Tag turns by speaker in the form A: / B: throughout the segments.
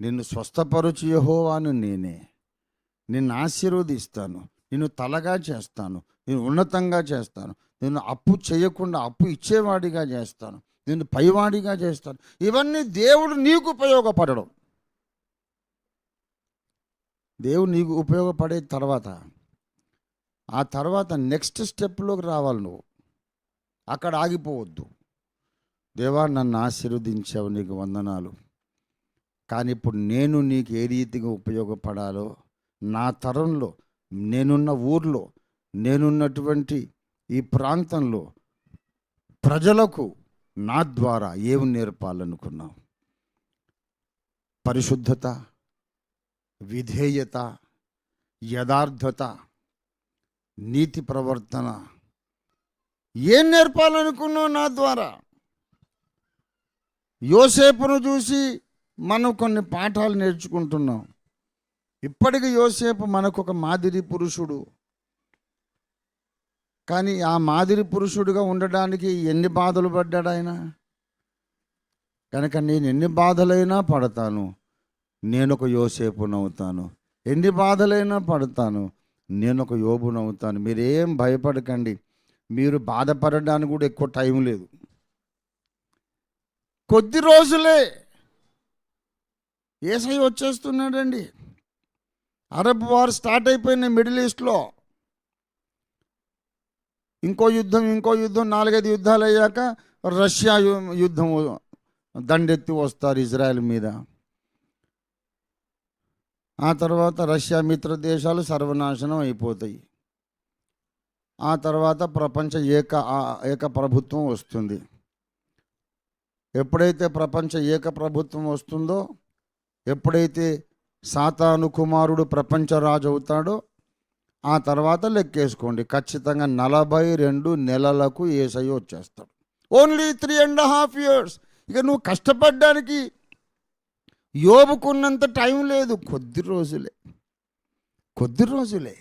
A: నిన్ను స్వస్థపరుచు యహోవాను నేనే. నిన్ను ఆశీర్వదిస్తాను. నిన్ను తలగా చేస్తాను. నేను ఉన్నతంగా చేస్తాను. నేను అప్పు చేయకుండా అప్పు ఇచ్చేవాడిగా చేస్తాను. నేను పైవాడిగా చేస్తాను. ఇవన్నీ దేవుడు నీకు ఉపయోగపడడం. దేవుడు నీకు ఉపయోగపడే తర్వాత ఆ తర్వాత నెక్స్ట్ స్టెప్లోకి రావాలి నువ్వు. అక్కడ ఆగిపోవద్దు. దేవా నన్ను ఆశీర్వదించావు నీకు వందనాలు. కానీ ఇప్పుడు నేను నీకు ఏ రీతిగా ఉపయోగపడాలో నా తరంలో నేనున్న ఊర్లో నేనున్నటువంటి ఈ ప్రాంతంలో ప్రజలకు నా ద్వారా ఏమి నేర్పాలనుకున్నావు? పరిశుద్ధత విధేయత యథార్థత నీతి ప్రవర్తన ఏం నేర్పాలనుకున్నావు నా ద్వారా? యోసేపును చూసి మనం కొన్ని పాఠాలు నేర్చుకుంటున్నాం. ఇప్పటికి యోసేపు మనకు ఒక మాదిరి పురుషుడు. కానీ ఆ మాదిరి పురుషుడిగా ఉండడానికి ఎన్ని బాధలు పడ్డాడు ఆయన? కనుక నేను ఎన్ని బాధలైనా పడతాను. నేను ఒక యోసేపునవుతాను ఎన్ని బాధలైనా పడతాను. నేను ఒక యోబునవుతాను మీరేం భయపడకండి. మీరు బాధపడడానికి కూడా ఎక్కువ టైం లేదు. కొద్ది రోజులే ఏసై వచ్చేస్తున్నాడండి. అరబ్ వార్ స్టార్ట్ అయిపోయిన మిడిల్ ఈస్ట్లో. ఇంకో యుద్ధం ఇంకో యుద్ధం నాలుగైదు యుద్ధాలు అయ్యాక రష్యా యుద్ధం దండెత్తి వస్తారు ఇజ్రాయెల్ మీద. ఆ తర్వాత రష్యా మిత్ర దేశాలు సర్వనాశనం అయిపోతాయి. ఆ తర్వాత ప్రపంచ ఏక ఏక ప్రభుత్వం వస్తుంది. ఎప్పుడైతే ప్రపంచ ఏక ప్రభుత్వం వస్తుందో ఎప్పుడైతే సాతాను కుమారుడు ప్రపంచ రాజు అవుతాడో ఆ తర్వాత లెక్కేసుకోండి. ఖచ్చితంగా నలభై రెండు నెలలకు ఏసై వచ్చేస్తాడు. Only three and half years ఇక నువ్వు కష్టపడ్డానికి యోబుకున్నంత టైం లేదు. కొద్ది రోజులే. కొద్ది రోజులే.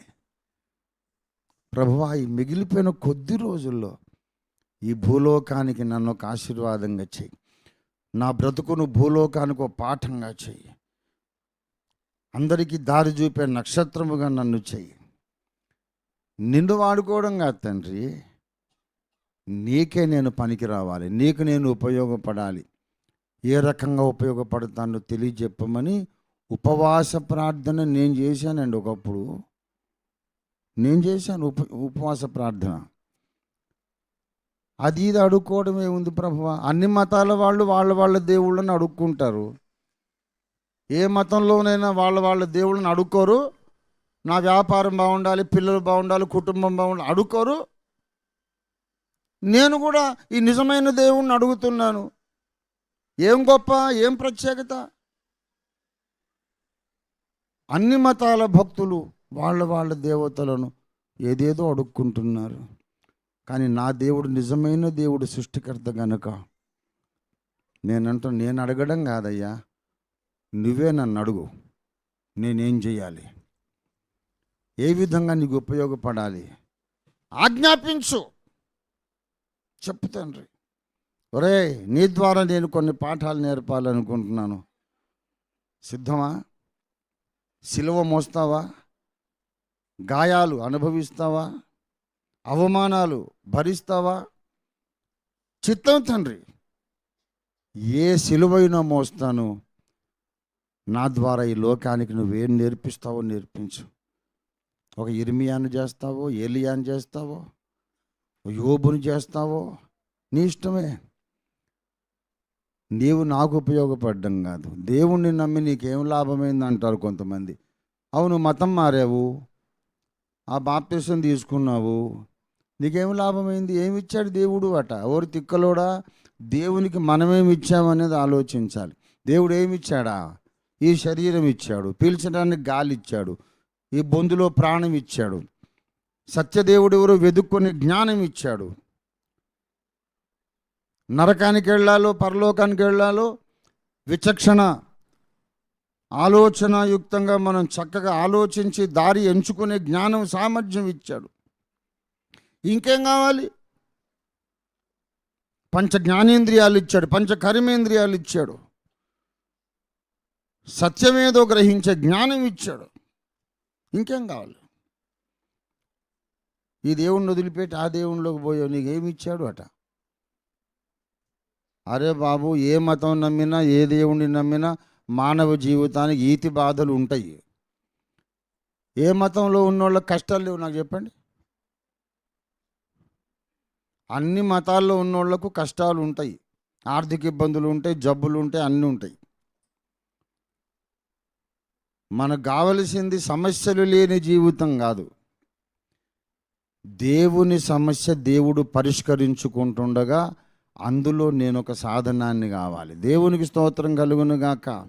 A: ప్రభువా ఈ మిగిలిపోయిన కొద్ది రోజుల్లో ఈ భూలోకానికి నన్ను ఒక ఆశీర్వాదంగా చెయ్యి నా బ్రతుకును భూలోకానికి ఒక పాఠంగా చెయ్యి అందరికీ దారి చూపే నక్షత్రముగా నన్ను చెయ్యి నిన్ను వాడుకోవడం కాదు తండ్రి నీకే నేను పనికి రావాలి నీకు నేను ఉపయోగపడాలి. ఏ రకంగా ఉపయోగపడతానో తెలియజెప్పమని ఉపవాస ప్రార్థన నేను చేశానండి ఒకప్పుడు. నేను చేశాను ఉప ఉపవాస ప్రార్థన. అది ఇది అడుక్కోవడం ఏముంది ప్రభువ అన్ని మతాల వాళ్ళు వాళ్ళ వాళ్ళ దేవుళ్ళని అడుక్కుంటారు. ఏ మతంలోనైనా వాళ్ళ వాళ్ళ దేవుళ్ళని అడుక్కోరు. నా వ్యాపారం బాగుండాలి పిల్లలు బాగుండాలి కుటుంబం బాగుండాలి అడుక్కోరు. నేను కూడా ఈ నిజమైన దేవుణ్ణి అడుగుతున్నాను. ఏం గొప్ప ఏం ప్రత్యేకత? అన్ని మతాల భక్తులు వాళ్ళ వాళ్ళ దేవతలను ఏదేదో అడుక్కుంటున్నారు. కానీ నా దేవుడు నిజమైన దేవుడు సృష్టికర్త గనుక. నేనంటూ నేను అడగడం కాదయ్యా. నువ్వే నన్ను అడుగు. నేనేం చేయాలి? ఏ విధంగా నీకు ఉపయోగపడాలి? ఆజ్ఞాపించు. చెప్పు తండ్రి. ఒరే నీ ద్వారా నేను కొన్ని పాఠాలు నేర్పాలనుకుంటున్నాను. సిద్ధమా? సిలువ మోస్తావా? గాయాలు అనుభవిస్తావా? అవమానాలు భరిస్తావా? చిత్తం తండ్రి. ఏ సిలువైనా మోస్తాను. నా ద్వారా ఈ లోకానికి నువ్వేం నేర్పిస్తావో నేర్పించు. ఒక ఇర్మియాను చేస్తావో ఏలియాను చేస్తావో యోబుని చేస్తావో నీ ఇష్టమే. నీవు నాకు ఉపయోగపడ్డం కాదు. దేవుణ్ణి నమ్మి నీకేం లాభమైంది అంటారు కొంతమంది. అవును మతం మారావు. ఆ బాప్తిసం తీసుకున్నావు. నీకేం లాభమైంది? ఏమి ఇచ్చాడు దేవుడు అట? ఎవరు తిక్కలోడా? దేవునికి మనమేమి ఇచ్చామనేది ఆలోచించాలి. దేవుడు ఏమి ఇచ్చాడా ఈ శరీరం ఇచ్చాడు. పీల్చడానికి గాలి ఇచ్చాడు. ఈ బొందులో ప్రాణం ఇచ్చాడు. సత్యదేవుడు ఎవరు వెదుక్కొని జ్ఞానం ఇచ్చాడు. నరకానికి వెళ్ళాలో పరలోకానికి వెళ్ళాలో విచక్షణ ఆలోచనాయుక్తంగా మనం చక్కగా ఆలోచించి దారి ఎంచుకునే జ్ఞానం సామర్థ్యం ఇచ్చాడు. ఇంకేం కావాలి? పంచ జ్ఞానేంద్రియాలు ఇచ్చాడు. పంచ కర్మేంద్రియాలు ఇచ్చాడు. సత్యమేదో గ్రహించే జ్ఞానం ఇచ్చాడు. ఇంకేం కావాలి? ఈ దేవుణ్ణి వదిలిపెట్టి ఆ దేవుణ్ణిలోకి పోయావు నీకేమి ఇచ్చాడు అట. అరే బాబు ఏ మతం నమ్మినా ఏ దేవుణ్ణి నమ్మినా మానవ జీవితానికి ఈతి బాధలు ఉంటాయి. ఏ మతంలో ఉన్నోళ్ళకి కష్టాలు లేవు నాకు చెప్పండి. అన్ని మతాల్లో ఉన్నోళ్ళకు కష్టాలు ఉంటాయి. ఆర్థిక ఇబ్బందులు ఉంటాయి జబ్బులు ఉంటాయి అన్నీ ఉంటాయి. మనకు కావలసింది సమస్యలు లేని జీవితం కాదు. దేవుని సమస్య దేవుడు పరిష్కరించుకుంటుండగా అందులో నేను ఒక సాధనాన్ని కావాలి. దేవునికి స్తోత్రం కలుగును గాక.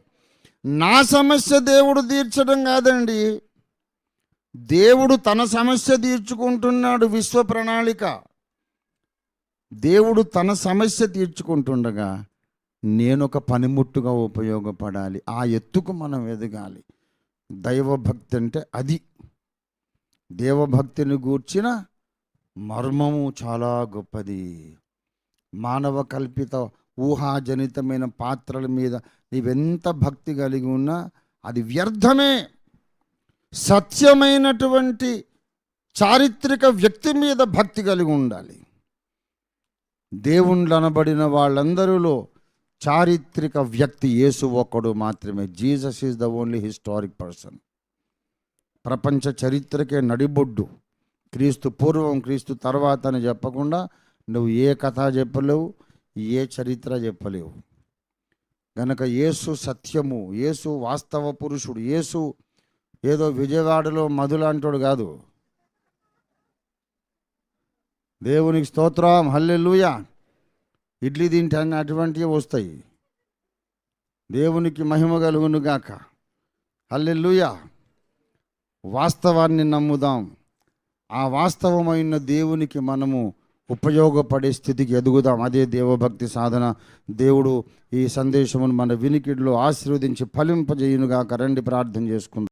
A: నా సమస్య దేవుడు తీర్చడం కాదండి. దేవుడు తన సమస్య తీర్చుకుంటున్నాడు విశ్వ ప్రణాళిక. దేవుడు తన సమస్య తీర్చుకుంటుండగా నేను ఒక పనిముట్టుగా ఉపయోగపడాలి. ఆ ఎత్తుకు మనం ఎదగాలి. దైవభక్తి అంటే అది. దేవభక్తిని గూర్చిన మర్మము చాలా గొప్పది. మానవ కల్పిత ఊహాజనితమైన పాత్రల మీద నీవెంత భక్తి కలిగి ఉన్నా అది వ్యర్థమే. సత్యమైనటువంటి చారిత్రక వ్యక్తి మీద భక్తి కలిగి ఉండాలి. దేవుళ్ళు అనబడిన వాళ్ళందరిలో చారిత్రక వ్యక్తి యేసు ఒక్కడు మాత్రమే. Jesus is the only historic person. ప్రపంచ చరిత్రకే నడిబొడ్డు. క్రీస్తు పూర్వం క్రీస్తు తర్వాత అని చెప్పకుండా నువ్వు ఏ కథ చెప్పలేవు ఏ చరిత్ర చెప్పలేవు. గనక యేసు సత్యము యేసు వాస్తవ పురుషుడు యేసు ఏదో విజయవాడలో మధులాంటోడు కాదు. దేవునికి స్తోత్రం హల్లెలూయా. ఇడ్లీ తింటాన్ని అటువంటివి వస్తాయి. దేవునికి మహిమ కలుగునుగాక గాక. వాస్తవాన్ని నమ్ముదాం. ఆ వాస్తవమైన దేవునికి మనము ఉపయోగపడే స్థితికి ఎదుగుదాం. అదే దేవభక్తి సాధన. దేవుడు ఈ సందేశమును మన వినికిడిలో ఆశీర్వదించి ఫలింపజేయునుగాక. రండి ప్రార్థన చేసుకుందాం.